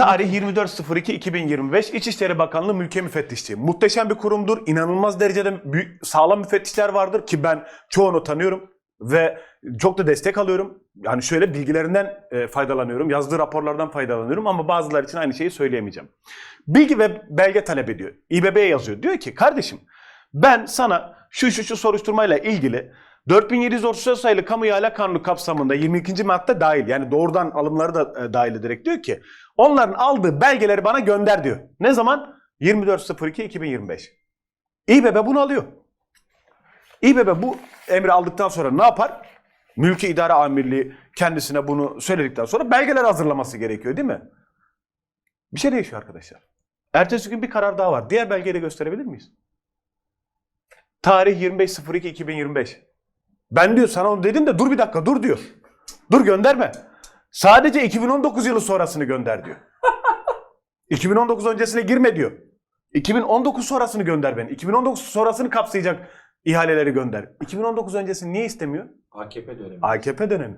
Tarih 24.02.2025 İçişleri Bakanlığı Mülkiye Müfettişliği. Muhteşem bir kurumdur. İnanılmaz derecede büyük, sağlam müfettişler vardır ki ben çoğunu tanıyorum ve çok da destek alıyorum. Yani şöyle bilgilerinden e, faydalanıyorum. Yazdığı raporlardan faydalanıyorum ama bazıları için aynı şeyi söyleyemeyeceğim. Bilgi ve belge talep ediyor. İBB'ye yazıyor. Diyor ki kardeşim ben sana şu şu şu soruşturmayla ilgili 4734 sayılı kamu ihale kanunu kapsamında 22. madde dahil yani doğrudan alımları da e, dahil ederek diyor ki onların aldığı belgeleri bana gönder diyor. Ne zaman? 24.02.2025. İBB bunu alıyor. İBB bu emri aldıktan sonra ne yapar? Mülki İdare Amirliği kendisine bunu söyledikten sonra belgeler hazırlaması gerekiyor değil mi? Bir şey değişiyor arkadaşlar. Ertesi gün bir karar daha var. Diğer belgeyi de gösterebilir miyiz? Tarih 25.02.2025. Ben diyor sana onu dedim de dur bir dakika dur diyor. Dur gönderme. Sadece 2019 yılı sonrasını gönder diyor. 2019 öncesine girme diyor. 2019 sonrasını gönder ben. 2019 sonrasını kapsayacak ihaleleri gönder. 2019 öncesini niye istemiyor? AKP dönemi. AKP dönemi.